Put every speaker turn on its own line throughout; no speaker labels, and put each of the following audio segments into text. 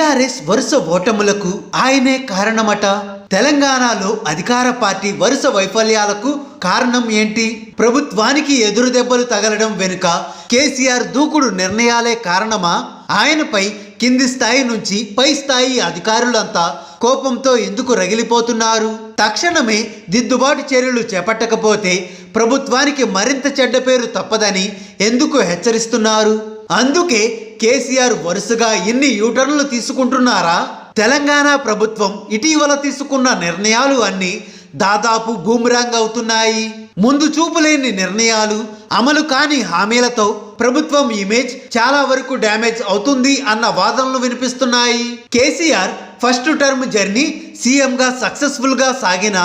TRS వరుస ఓటములకు ఆయనే కారణమట. తెలంగాణలో అధికార పార్టీ వరుస వైఫల్యాలకు కారణం ఏంటి? ప్రభుత్వానికి ఎదురు దెబ్బలు తగలడం వెనుక కేసీఆర్ దూకుడు నిర్ణయాలే కారణమా? ఆయనపై కింది స్థాయి నుంచి పై స్థాయి అధికారులంతా కోపంతో ఎందుకు రగిలిపోతున్నారు? తక్షణమే దిద్దుబాటు చర్యలు చేపట్టకపోతే ప్రభుత్వానికి మరింత చెడ్డ పేరు తప్పదని ఎందుకు హెచ్చరిస్తున్నారు? అందుకే కేసీఆర్ వరుసగా ఎన్ని యూటర్న్లు తీసుకుంటున్నారా? తెలంగాణ ప్రభుత్వం ఇటీవల తీసుకున్న నిర్ణయాలు అన్నీ దాదాపు బూమరాంగ్ అవుతున్నాయి. ముందు చూపు లేని నిర్ణయాలు అమలు కాని హామీలతో ప్రభుత్వం ఇమేజ్ చాలా వరకు డ్యామేజ్ అవుతుంది అన్న వాదనలు వినిపిస్తున్నాయి. కేసీఆర్ ఫస్ట్ టర్మ్ జర్నీ సీఎంగా సక్సెస్ఫుల్గా సాగిన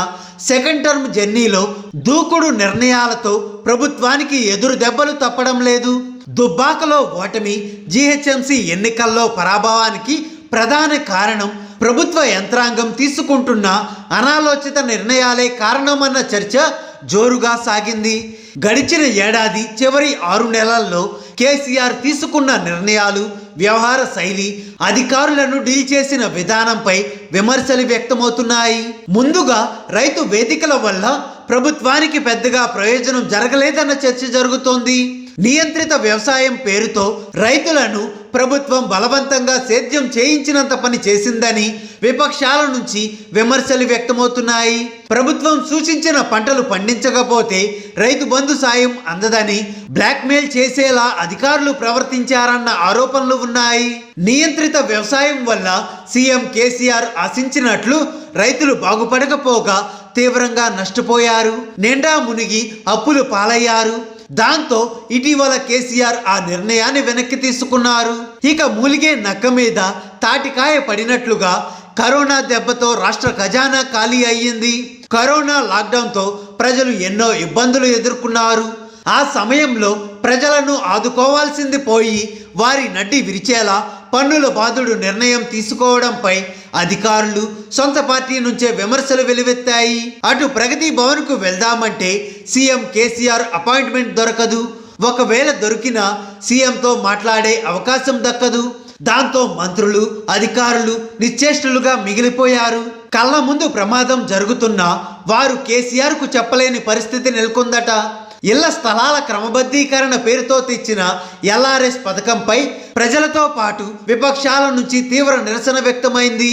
సెకండ్ టర్మ్ జర్నీలో దూకుడు నిర్ణయాలతో ప్రభుత్వానికి ఎదురు దెబ్బలు తప్పడం లేదు. దుబ్బాకలో ఓటమి జీహెచ్ఎంసీ ఎన్నికల్లో పరాభవానికి ప్రధాన కారణం ప్రభుత్వ యంత్రాంగం తీసుకుంటున్న అనాలోచిత నిర్ణయాలే కారణమన్న చర్చ జోరుగా సాగింది. గడిచిన ఏడాది చివరి ఆరు నెలల్లో కేసీఆర్ తీసుకున్న నిర్ణయాలు వ్యవహార శైలి అధికారులను డీల్ చేసిన విధానంపై విమర్శలు వ్యక్తమవుతున్నాయి. ముందుగా రైతు వేదికల వల్ల ప్రభుత్వానికి పెద్దగా ప్రయోజనం జరగలేదన్న చర్చ జరుగుతోంది. నియంత్రిత వ్యవసాయం పేరుతో రైతులను ప్రభుత్వం బలవంతంగా సేద్యం చేయించినంత పని చేసిందని విపక్షాల నుంచి విమర్శలు వ్యక్తమవుతున్నాయి. ప్రభుత్వం సూచించిన పంటలు పండించకపోతే రైతు బంధు సాయం అందదని బ్లాక్మెయిల్ చేసేలా అధికారులు ప్రవర్తించారన్న ఆరోపణలు ఉన్నాయి. నియంత్రిత వ్యవసాయం వల్ల సీఎం కేసీఆర్ ఆశించినట్లు రైతులు బాగుపడకపోగా తీవ్రంగా నష్టపోయారు. నిండా మునిగి అప్పులు పాలయ్యారు. దాంతో ఇటీవల కేసీఆర్ ఆ నిర్ణయాన్ని వెనక్కి తీసుకున్నారు. ఇక మూలిగే నక్క మీద తాటికాయ పడినట్లుగా కరోనా దెబ్బతో రాష్ట్ర ఖజానా ఖాళీ అయ్యింది. కరోనా లాక్డౌన్తో ప్రజలు ఎన్నో ఇబ్బందులు ఎదుర్కొన్నారు. ఆ సమయంలో ప్రజలను ఆదుకోవాల్సింది పోయి వారి నడ్డి విరిచేలా పన్నుల బాధుడు నిర్ణయం తీసుకోవడంపై అధికారులు సొంత పార్టీ నుంచే విమర్శలు వెలువెత్తాయి. అటు ప్రగతి భవన్కు వెళ్దామంటే సీఎం కేసీఆర్ అపాయింట్మెంట్ దొరకదు. ఒకవేళ దొరికినా సీఎంతో మాట్లాడే అవకాశం దక్కదు. దాంతో మంత్రులు అధికారులు నిశ్చేష్టులుగా మిగిలిపోయారు. కళ్ళ ముందు ప్రమాదం జరుగుతున్నా వారు కేసీఆర్కు చెప్పలేని పరిస్థితి నెలకొందట. ఇళ్ళ స్థలాల క్రమబద్ధీకరణ పేరుతో తెచ్చిన ఎల్ఆర్ఎస్ పథకంపై ప్రజలతో పాటు విపక్షాల నుంచి తీవ్ర నిరసన వ్యక్తమైంది.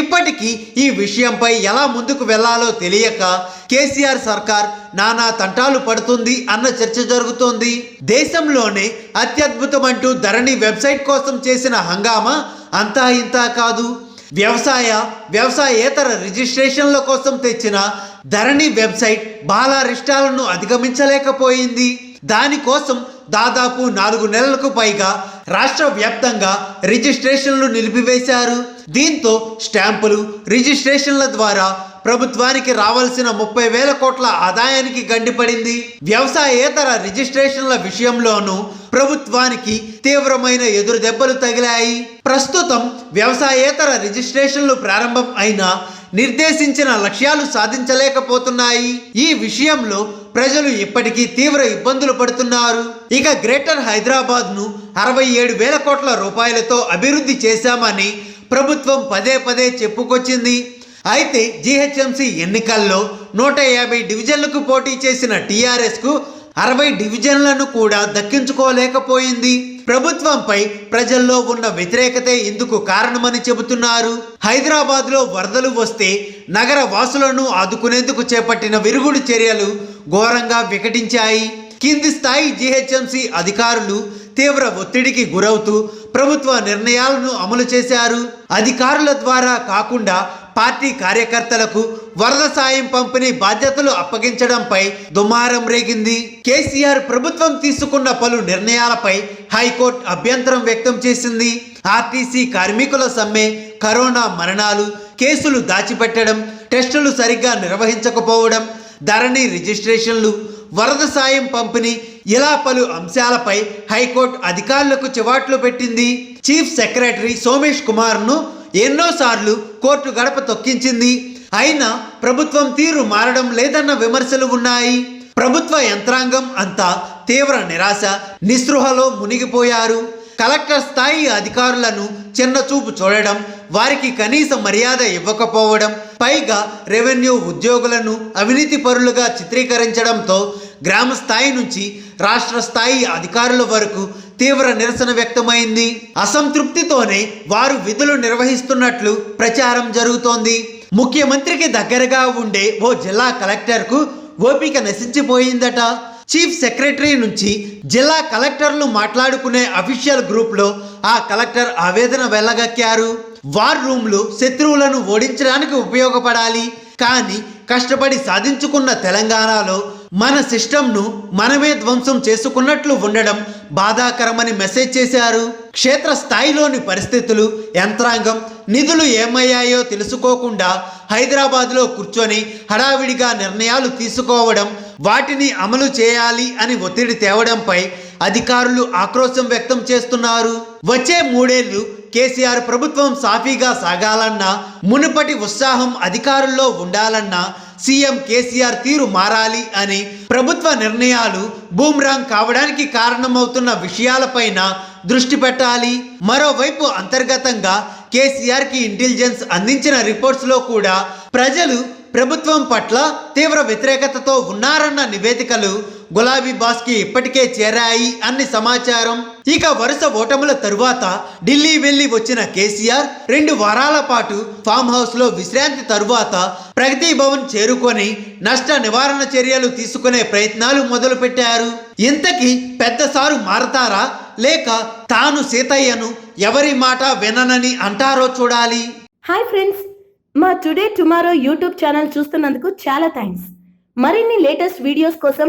ఇప్పటికీ ఈ విషయంపై ఎలా ముందుకు వెళ్ళాలో తెలియక కేసీఆర్ సర్కార్ నానా తంటాలు పడుతుంది అన్న చర్చ జరుగుతోంది. దేశంలోనే అత్యద్భుతమంటూ ధరణి వెబ్సైట్ కోసం చేసిన హంగామా అంతా ఇంతా కాదు. వ్యవసాయ వ్యవసాయేతర రిజిస్ట్రేషన్ల కోసం తెచ్చిన ధరణి వెబ్సైట్ బాలారిష్టాలను అధిగమించలేకపోయింది. దానికోసం దాదాపు నాలుగు నెలలకు పైగా రాష్ట్ర వ్యాప్తంగా రిజిస్ట్రేషన్లు నిలిపివేశారు. దీంతో స్టాంపులు రిజిస్ట్రేషన్ల ద్వారా ప్రభుత్వానికి రావాల్సిన ముప్పై వేల కోట్ల ఆదాయానికి గండిపడింది. వ్యవసాయేతర రిజిస్ట్రేషన్ల విషయంలోనూ ప్రభుత్వానికి తీవ్రమైన ఎదురు దెబ్బలు తగిలాయి. ప్రస్తుతం వ్యవసాయేతర రిజిస్ట్రేషన్లు ప్రారంభం అయినా నిర్దేశించిన లక్ష్యాలు సాధించలేకపోతున్నాయి. ఈ విషయంలో ప్రజలు ఇప్పటికీ తీవ్ర ఇబ్బందులు పడుతున్నారు. ఇక గ్రేటర్ హైదరాబాద్ను అరవై ఏడు వేల కోట్ల రూపాయలతో అభివృద్ధి చేశామని ప్రభుత్వం పదే పదే చెప్పుకొచ్చింది. అయితే జీహెచ్ఎంసీ ఎన్నికల్లో నూట యాభై డివిజన్లకు పోటీ చేసిన టీఆర్ఎస్కు అరవై డివిజన్లను కూడా దక్కించుకోలేకపోయింది. ప్రభుత్వంపై ప్రజల్లో ఉన్న వ్యతిరేకతే ఇందుకు కారణమని చెబుతున్నారు. హైదరాబాద్లో వరదలు వస్తే నగర వాసులను ఆదుకునేందుకు చేపట్టిన విరుగుడు చర్యలు ఘోరంగా వికటించాయి. కింది స్థాయి జీహెచ్ఎంసీ అధికారులు తీవ్ర ఒత్తిడికి గురవుతూ ప్రభుత్వ నిర్ణయాలను అమలు చేశారు. అధికారుల ద్వారా కాకుండా పార్టీ కార్యకర్తలకు వరద సాయం పంపిణీ బాధ్యతలు అప్పగించడంపై దుమారం రేగింది. కేసీఆర్ ప్రభుత్వం తీసుకున్న పలు నిర్ణయాలపై హైకోర్టు అభ్యంతరం వ్యక్తం చేసింది. ఆర్టీసీ కార్మికుల సమ్మె కరోనా మరణాలు కేసులు దాచిపెట్టడం టెస్టులు సరిగ్గా నిర్వహించకపోవడం ధరణి రిజిస్ట్రేషన్లు వరద సాయం పంపిణీ ఇలా పలు అంశాలపై హైకోర్టు అధికారులకు చివాట్లు పెట్టింది. చీఫ్ సెక్రటరీ సోమేష్ కుమార్ను ఎన్నోసార్లు కోర్టు గడప తొక్కించింది. అయినా ప్రభుత్వం తీరు మారడం లేదన్న విమర్శలు ఉన్నాయి. ప్రభుత్వ యంత్రాంగం అంతా తీవ్ర నిరాశ నిస్పృహలో మునిగిపోయారు. కలెక్టర్ స్థాయి అధికారులను చిన్న చూపు చూడడం వారికి కనీస మర్యాద ఇవ్వకపోవడం పైగా రెవెన్యూ ఉద్యోగులను అవినీతి పరులుగా చిత్రీకరించడంతో గ్రామ స్థాయి నుంచి రాష్ట్ర స్థాయి అధికారుల వరకు తీవ్ర నిరసన వ్యక్తమైంది. అసంతృప్తితోనే వారు విధులు నిర్వహిస్తున్నట్లు ప్రచారం జరుగుతోంది. ముఖ్యమంత్రికి దగ్గరగా ఉండే ఓ జిల్లా కలెక్టర్కు ఓపిక నశించిపోయిందట. చీఫ్ సెక్రటరీ నుంచి జిల్లా కలెక్టర్లు మాట్లాడుకునే అఫీషియల్ గ్రూప్లో ఆ కలెక్టర్ ఆవేదన వెళ్ళగక్కారు వార్ రూమ్లు శత్రువులను ఓడించడానికి ఉపయోగపడాలి. కానీ కష్టపడి సాధించుకున్న తెలంగాణలో మన సిస్టంను మనమే ధ్వంసం చేసుకున్నట్లు ఉండడం బాధాకరమని మెసేజ్ చేశారు. క్షేత్ర స్థాయిలోని పరిస్థితులు యంత్రాంగం నిధులు ఏమయ్యాయో తెలుసుకోకుండా హైదరాబాద్లో కూర్చొని హడావిడిగా నిర్ణయాలు తీసుకోవడం వాటిని అమలు చేయాలి అని ఒత్తిడి తేవడంపై అధికారులు ఆక్రోశం వ్యక్తం చేస్తున్నారు. వచ్చే మూడేళ్ళు కేసీఆర్ ప్రభుత్వం సాఫీగా సాగాలన్నా మునుపటి ఉత్సాహం అధికారుల్లో ఉండాలన్నా సీఎం కేసీఆర్ తీరు మారాలి అని ప్రభుత్వ నిర్ణయాలు బూమ్రాంగ్ కావడానికి కారణమవుతున్న విషయాలపైన దృష్టి పెట్టాలి. మరోవైపు అంతర్గతంగా కేసీఆర్కి ఇంటెలిజెన్స్ అందించిన రిపోర్ట్స్లో కూడా ప్రజలు ప్రభుత్వం పట్ల తీవ్ర వ్యతిరేకతతో ఉన్నారన్న నివేదికలు గులాబీ బాస్కి ఇప్పటికే చేరాయి అన్ని సమాచారం. ఇక వరుస ఓటముల తరువాత ఢిల్లీ వెళ్ళి వచ్చిన కేసీఆర్ రెండు వారాల పాటు ఫామ్ హౌస్లో విశ్రాంతి తరువాత ప్రగతి భవన్ చేరుకొని నష్ట నివారణ చర్యలు తీసుకునే ప్రయత్నాలు మొదలుపెట్టారు. ఇంతకీ పెద్ద సారు మారతారా? లేక తాను సీతయ్యను ఎవరి మాట విననని అంటారో చూడాలి.
హాయ్ ఫ్రెండ్స్ మా టుడే టుమారో యూట్యూబ్ ఛానల్ చూస్తున్నందుకు చాలా థ్యాంక్స్. మరిన్ని లేటెస్ట్ వీడియోస్ కోసం